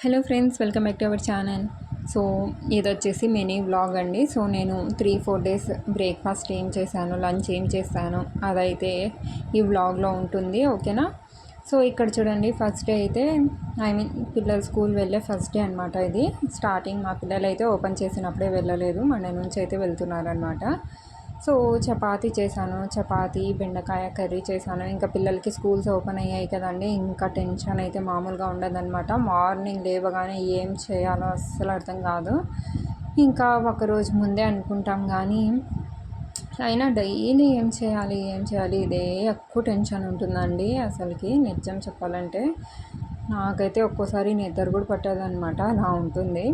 Hello friends welcome back to our channel. So ఇది వచ్చేసి mini vlog అండి. So నేను త్రీ ఫోర్ డేస్ బ్రేక్ఫాస్ట్ ఏం చేశాను లంచ్ ఏం చేశాను అదైతే ఈ వ్లాగ్లో ఉంటుంది ఓకేనా? సో ఇక్కడ చూడండి ఫస్ట్ డే అయితే ఐ మీన్ పిల్లలు స్కూల్ వెళ్ళే ఫస్ట్ డే అనమాట ఇది. స్టార్టింగ్ మా పిల్లలు అయితే ఓపెన్ చేసినప్పుడే వెళ్ళలేదు మండే నుంచి అయితే వెళ్తున్నారనమాట సో చపాతీ చేశాను. చపాతీ బెండకాయ కర్రీ చేశాను. ఇంకా పిల్లలకి స్కూల్స్ ఓపెన్ అయ్యాయి కదండి ఇంకా టెన్షన్ అయితే మామూలుగా ఉండదన్నమాట. మార్నింగ్ లేవగానే ఏం చేయాలో అస్సలు అర్థం కాదు. ఇంకా ఒకరోజు ముందే అనుకుంటాం కానీ అయినా డైలీ ఏం చేయాలి ఏం చేయాలి ఇదే ఎక్కువ టెన్షన్ ఉంటుందండి అసలుకి నిజం చెప్పాలంటే. నాకైతే ఒక్కోసారి నిద్ర కూడా పట్టదనమాట అలా ఉంటుంది.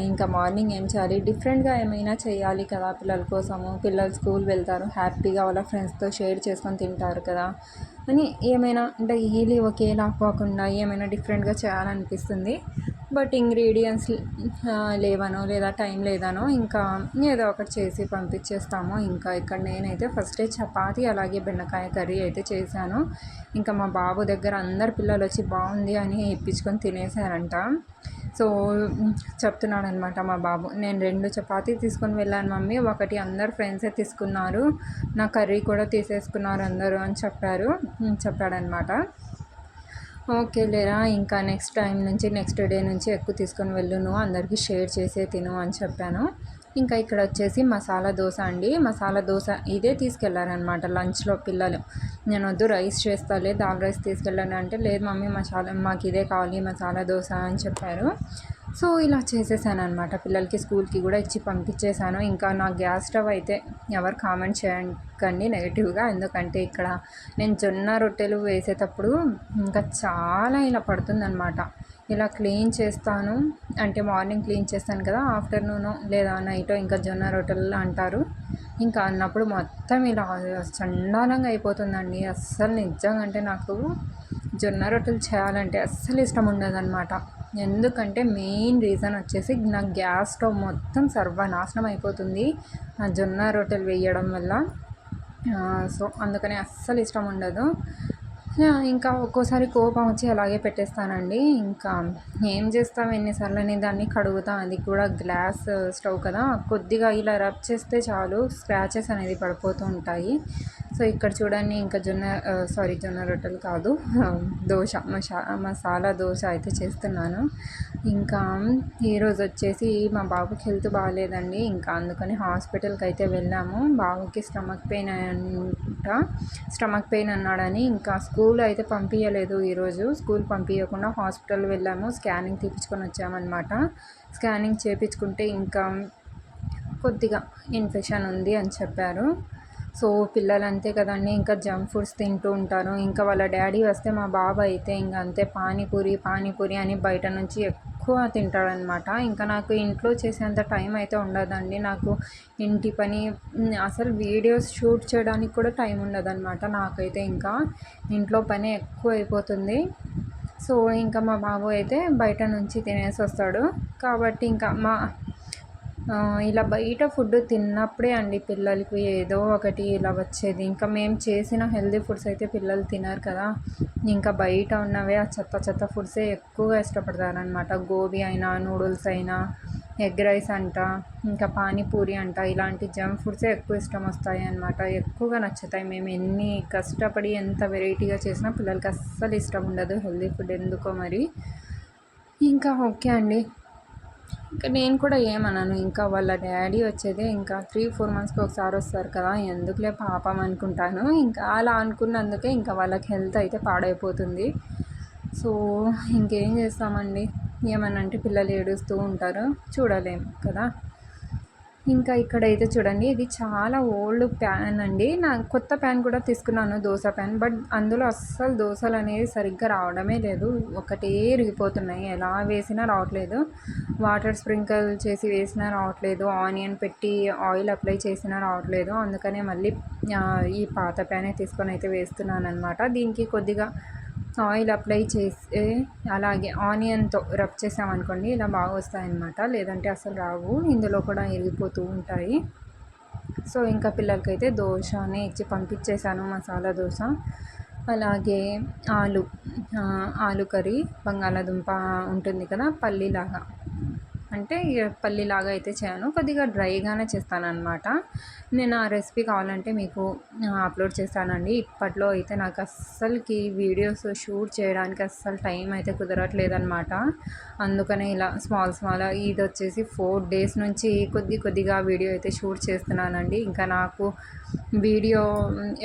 ఇంకా మార్నింగ్ ఏం చేయాలి? డిఫరెంట్గా ఏమైనా చేయాలి కదా పిల్లల కోసము. పిల్లలు స్కూల్ వెళ్తారు. హ్యాపీగా వాళ్ళ ఫ్రెండ్స్తో షేర్ చేసుకొని తింటారు కదా. అని ఏమైనా అంటే ఈలీ ఒకేలా పోకుండా ఏమైనా డిఫరెంట్గా చేయాలనిపిస్తుంది. బట్ ఇంగ్రీడియంట్స్ లేవనో లేదా టైం లేదనో ఇంకా ఏదో ఒకటి చేసి పంపించేస్తాము. ఇంకా ఇక్కడ నేనైతే ఫస్టే చపాతి అలాగే బెండకాయ కర్రీ అయితే చేశాను. ఇంకా మా బాబు దగ్గర అందరు పిల్లలు వచ్చి బాగుంది అని ఇప్పించుకొని తినేసారంట సో చెప్తున్నాడు అనమాట మా బాబు నేను రెండు చపాతీ తీసుకొని వెళ్ళాను మమ్మీ ఒకటి అందరు ఫ్రెండ్సే తీసుకున్నారు నా కర్రీ కూడా తీసేసుకున్నారు అందరూ అని చెప్పారు చెప్పాడనమాట ఓకే లేరా ఇంకా నెక్స్ట్ టైం నుంచి నెక్స్ట్ డే నుంచి ఎక్కువ తీసుకొని వెళ్ళు అందరికీ షేర్ చేసే తిను అని చెప్పాను. ఇంకా ఇక్కడ వచ్చేసి మసాలా దోశ అండి. మసాలా దోశ ఇదే తీసుకెళ్ళారనమాట లంచ్లో పిల్లలు. నేను వద్దు రైస్ చేస్తాలే దాల్ రైస్ తీసుకెళ్ళాను అంటే లేదు మమ్మీ మసాలా మాకు ఇదే కావాలి మసాలా దోశ అని చెప్పారు. సో ఇలా చేసేసాను అనమాట పిల్లలకి స్కూల్కి కూడా ఇచ్చి పంపించేశాను. ఇంకా నా గ్యాస్ స్టవ్ అయితే ఎవరు కామెంట్ చేయకండి నెగిటివ్గా. ఎందుకంటే ఇక్కడ నేను జొన్న రొట్టెలు వేసేటప్పుడు ఇంకా చాలా ఇలా పడుతుందనమాట ఇలా క్లీన్ చేస్తాను. అంటే మార్నింగ్ క్లీన్ చేస్తాను కదా ఆఫ్టర్నూన్ లేదా నైట్ ఇంకా జొన్న రొట్టెలు అంటారు. ఇంకా అన్నప్పుడు మొత్తం ఇలా చండాలంగా అయిపోతుందండి. అస్సలు నిజంగా అంటే నాకు జొన్న రొట్టెలు చేయాలంటే అస్సలు ఇష్టం ఉండదన్నమాట. ఎందుకంటే మెయిన్ రీజన్ వచ్చేసి నా గ్యాస్ స్టవ్ మొత్తం సర్వనాశనం అయిపోతుంది. ఆ జొన్న రొట్టెలు వేయడం వల్ల. సో అందుకని అస్సలు ఇష్టం ఉండదు. ఇంకా ఒక్కోసారి కోపం వచ్చి అలాగే పెట్టేస్తానండి. ఇంకా ఏం చేస్తాం ఎన్నిసార్లు అని దాన్ని కడుగుతాం. అది కూడా గ్లాస్ స్టవ్ కదా. కొద్దిగా ఇలా రబ్ చేస్తే చాలు స్క్రాచెస్ అనేది పడిపోతూ ఉంటాయి. సో ఇక్కడ చూడండి ఇంకా జొన్న సారీ జొన్న రొట్టెలు కాదు. దోశ మసా మసాలా దోశ అయితే చేస్తున్నాను. ఇంకా ఈరోజు వచ్చేసి మా బాబుకి హెల్త్ బాగాలేదండి. ఇంకా అందుకని హాస్పిటల్కి అయితే వెళ్ళాము. బాబుకి స్టమక్ పెయిన్ అంట స్టమక్ పెయిన్ అన్నాడని ఇంకా స్కూల్ అయితే పంపించలేదు ఈరోజు స్కూల్ పంపించకుండా హాస్పిటల్ వెళ్ళాము. స్కానింగ్ తీపించుకొని వచ్చామన్నమాట. స్కానింగ్ చేపించుకుంటే ఇంకా కొద్దిగా ఇన్ఫెక్షన్ ఉంది అని చెప్పారు. సో పిల్లలు అంతే కదండి ఇంకా జంక్ ఫుడ్స్ తింటూ ఉంటారు. ఇంకా వాళ్ళ డాడీ వస్తే మా బాబు అయితే ఇంకా అంతే పానీపూరి పానీపూరి అని బయట నుంచి ఎక్కువ తింటాడనమాట ఇంకా నాకు ఇంట్లో చేసేంత టైం అయితే ఉండదండి. నాకు ఇంటి పని అసలు వీడియోస్ షూట్ చేయడానికి కూడా టైం ఉండదన్నమాట నాకైతే ఇంకా. ఇంట్లో పని ఎక్కువ అయిపోతుంది సో ఇంకా మా బాబు అయితే బయట నుంచి తినేసి వస్తాడు. కాబట్టి ఇంకా మా ఇలా బయట ఫుడ్ తిన్నప్పుడే అండి పిల్లలకి ఏదో ఒకటి ఇలా వచ్చేది. ఇంకా మేము చేసిన హెల్దీ ఫుడ్స్ అయితే పిల్లలు తినరు కదా. ఇంకా బయట ఉన్నవే ఆ చెత్త చెత్త ఫుడ్సే ఎక్కువగా ఇష్టపడతారనమాట గోబీ అయినా నూడిల్స్ అయినా ఎగ్ రైస్ అంట ఇంకా పానీపూరి అంట ఇలాంటి జంక్ ఫుడ్సే ఎక్కువ ఇష్టం వస్తాయి అనమాట ఎక్కువగా నచ్చుతాయి. మేము ఎన్ని కష్టపడి ఎంత వెరైటీగా చేసినా పిల్లలకి అస్సలు ఇష్టం ఉండదు హెల్దీ ఫుడ్ ఎందుకో మరి. ఇంకా ఓకే అండి. ఇంకా నేను కూడా ఏమన్నాను ఇంకా వాళ్ళ డాడీ వచ్చేదే ఇంకా త్రీ ఫోర్ మంత్స్కి ఒకసారి వస్తారు కదా ఎందుకులే పాపం అనుకుంటాను. ఇంకా అలా అనుకున్నందుకే ఇంకా వాళ్ళకి హెల్త్ అయితే పాడైపోతుంది. సో ఇంకేం చేస్తామండి? ఏమనంటే పిల్లలు ఏడుస్తూ ఉంటారు. చూడలేము కదా. ఇంకా ఇక్కడైతే చూడండి ఇది చాలా ఓల్డ్ ప్యాన్ అండి. నా కొత్త ప్యాన్ కూడా తీసుకున్నాను దోశ ప్యాన్. బట్ అందులో అస్సలు దోశలు అనేవి సరిగ్గా రావడమే లేదు. ఒకటే ఇరిగిపోతున్నాయి ఎలా వేసినా రావట్లేదు. వాటర్ స్ప్రింకిల్ చేసి వేసినా రావట్లేదు. ఆనియన్ పెట్టి ఆయిల్ అప్లై చేసినా రావట్లేదు. అందుకనే మళ్ళీ ఈ పాత ప్యానే తీసుకొని అయితే వేస్తున్నాను అనమాట దీనికి కొద్దిగా ఆయిల్ అప్లై చేస్తే అలాగే ఆనియన్తో రబ్ చేసామనుకోండి ఇలా బాగా వస్తాయన్నమాట. లేదంటే అసలు రావు. ఇందులో కూడా ఇరిగిపోతూ ఉంటాయి. సో ఇంకా పిల్లలకైతే దోశనే ఇచ్చి పంపించేశాను. మసాలా దోశ అలాగే ఆలు ఆలు కర్రీ బంగాళాదుంప ఉంటుంది కదా పల్లీలాగా. అంటే పల్లీలాగా అయితే చేయను కొద్దిగా డ్రైగానే చేస్తానన్నమాట. నేను ఆ రెసిపీ కావాలంటే మీకు అప్లోడ్ చేస్తానండి. ఇప్పట్లో అయితే నాకు అస్సలకి వీడియోస్ షూట్ చేయడానికి అస్సలు టైం అయితే కుదరట్లేదన్నమాట. అందుకనే ఇలా స్మాల్ స్మాల్ ఇది వచ్చేసి ఫోర్ డేస్ నుంచి కొద్ది కొద్దిగా వీడియో అయితే షూట్ చేస్తున్నానండి. ఇంకా నాకు వీడియో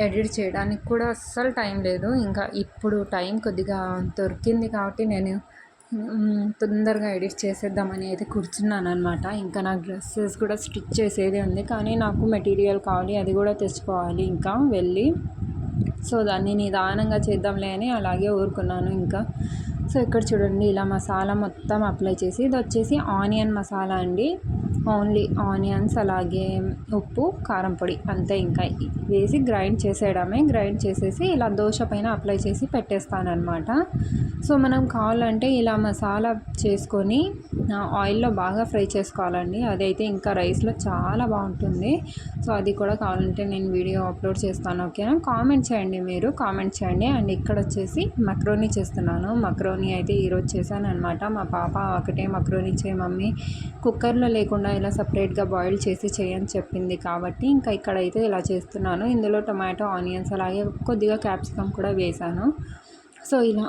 ఎడిట్ చేయడానికి కూడా అస్సలు టైం లేదు. ఇంకా ఇప్పుడు టైం కొద్దిగా దొరికింది కాబట్టి నేను తొందరగా ఎడిట్ చేసేద్దామని అయితే కూర్చున్నాను అనమాట ఇంకా నాకు డ్రెస్సెస్ కూడా స్టిచ్ చేసేది ఉంది. కానీ నాకు మెటీరియల్ కావాలి అది కూడా తెచ్చుకోవాలి ఇంకా వెళ్ళి. సో దాన్ని నిదానంగా చేద్దాంలే అని అలాగే ఊరుకున్నాను ఇంకా. సో ఇక్కడ చూడండి ఇలా మసాలా మొత్తం అప్లై చేసి ఇది వచ్చేసి ఆనియన్ మసాలా అండి. ఓన్లీ ఆనియన్స్ అలాగే ఉప్పు కారం పొడి అంతే ఇంకా. వేసి గ్రైండ్ చేసేయడమే. గ్రైండ్ చేసేసి ఇలా దోశ పైన అప్లై చేసి పెట్టేస్తానమాట సో మనం కావాలంటే ఇలా మసాలా చేసుకొని ఆయిల్లో బాగా ఫ్రై చేసుకోవాలండి. అదైతే ఇంకా రైస్లో చాలా బాగుంటుంది. సో అది కూడా కావాలంటే నేను వీడియో అప్లోడ్ చేస్తాను ఓకేనా? కామెంట్ చేయండి మీరు. కామెంట్ చేయండి. అండ్ ఇక్కడ వచ్చేసి మక్రోనీ చేస్తున్నాను. మక్రోనీ అయితే ఈరోజు చేశాను అనమాట మా పాప ఒకటే మక్రోనీ చే మమ్మీ. కుక్కర్లో లేకుండా ఇలా సపరేట్గా బాయిల్ చేసి చేయని చెప్పింది కాబట్టి ఇంకా ఇక్కడైతే ఇలా చేస్తున్నాను. ఇందులో టొమాటో ఆనియన్స్ అలాగే కొద్దిగా క్యాప్సికమ్ కూడా వేశాను సో ఇలా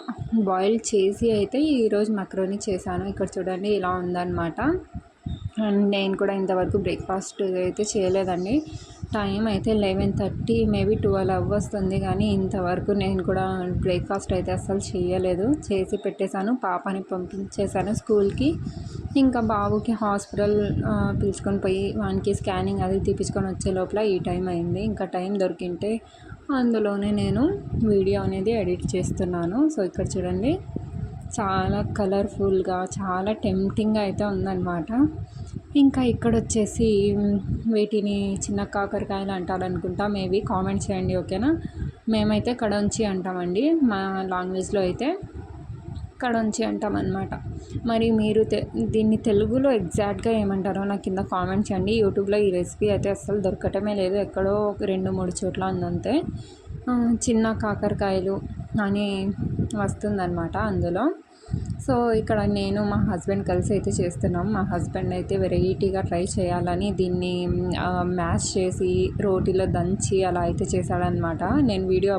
బాయిల్ చేసి అయితే ఈరోజు మక్రోని చేశాను. ఇక్కడ చూడండి ఇలా ఉందన్నమాట. అండ్ నేను కూడా ఇంతవరకు బ్రేక్ఫాస్ట్ అయితే చేయలేదండి. టైం అయితే లెవెన్ థర్టీ మేబీ ట్వెల్వ్ అవ్వస్తుంది కానీ ఇంతవరకు నేను కూడా బ్రేక్ఫాస్ట్ అయితే అస్సలు చేయలేదు చేసి పెట్టేశాను పాపని పంపించేశాను స్కూల్కి. ఇంకా బాబుకి హాస్పిటల్ పిలుచుకొని పోయి వానికి స్కానింగ్ అది తీపించుకొని వచ్చే లోపల ఈ టైం అయింది. ఇంకా టైం దొరికింటే అందులోనే నేను వీడియో అనేది ఎడిట్ చేస్తున్నాను. సో ఇక్కడ చూడండి. చాలా కలర్ఫుల్గా చాలా టెంప్టింగ్గా అయితే ఉందన్నమాట. ఇంకా ఇక్కడ వచ్చేసి వీటిని చిన్న కాకరకాయలు అంటారు అనుకుంటా మేబీ కామెంట్ చేయండి ఓకేనా? మేమైతే కడొంచి అంటామండి. మా లాంగ్వేజ్లో అయితే కడొంచి అంటాం అనమాట మరి మీరు తె దీన్ని తెలుగులో ఎగ్జాక్ట్గా ఏమంటారో నాకు కింద కామెంట్ చేయండి. యూట్యూబ్లో ఈ రెసిపీ అయితే అస్సలు దొరకటమే లేదు. ఎక్కడో ఒక రెండు మూడు చోట్ల ఉందంతే. చిన్న కాకరకాయలు అని వస్తుందన్నమాట అందులో. సో ఇక్కడ నేను మా హస్బెండ్ కలిసి అయితే చేస్తున్నాం. మా హస్బెండ్ అయితే వెరైటీగా ట్రై చేయాలని దీన్ని మ్యాష్ చేసి రోటీలో దంచి అలా అయితే చేశాడనమాట నేను వీడియో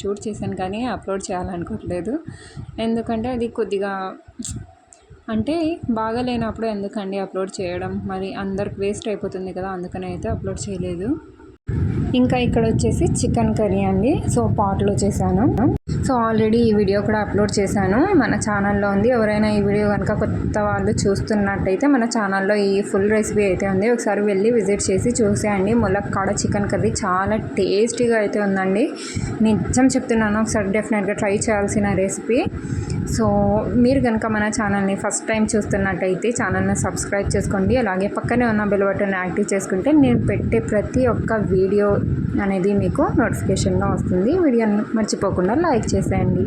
షూట్ చేశాను కానీ అప్లోడ్ చేయాలనుకోవట్లేదు ఎందుకంటే అది కొద్దిగా అంటే బాగాలేనప్పుడు ఎందుకండి అప్లోడ్ చేయడం? మరి అందరికి వేస్ట్ అయిపోతుంది కదా అందుకని అయితే అప్లోడ్ చేయలేదు. ఇంకా ఇక్కడ వచ్చేసి చికెన్ కర్రీ అండి. సో పాట్లో చేశాను. సో ఆల్రెడీ ఈ వీడియో కూడా అప్లోడ్ చేశాను. మన ఛానల్లో ఉంది. ఎవరైనా ఈ వీడియో కనుక కొత్త వాళ్ళు చూస్తున్నట్టయితే మన ఛానల్లో ఈ ఫుల్ రెసిపీ అయితే ఉంది. ఒకసారి వెళ్ళి విజిట్ చేసి చూసేయండి. ములక్కాడ చికెన్ కర్రీ చాలా టేస్టీగా అయితే ఉందండి. నిజం చెప్తున్నాను ఒకసారి డెఫినెట్గా ట్రై చేయాల్సిన రెసిపీ. సో మీరు కనుక మన ఛానల్ని ఫస్ట్ టైం చూస్తున్నట్టయితే ఛానల్ని సబ్స్క్రైబ్ చేసుకోండి. అలాగే పక్కనే ఉన్న బెల్ బటన్ యాక్టివ్ చేసుకుంటే నేను పెట్టే ప్రతి ఒక్క వీడియో అనేది మీకు నోటిఫికేషన్గా వస్తుంది. వీడియోని మర్చిపోకుండా లైక్ చేసేయండి.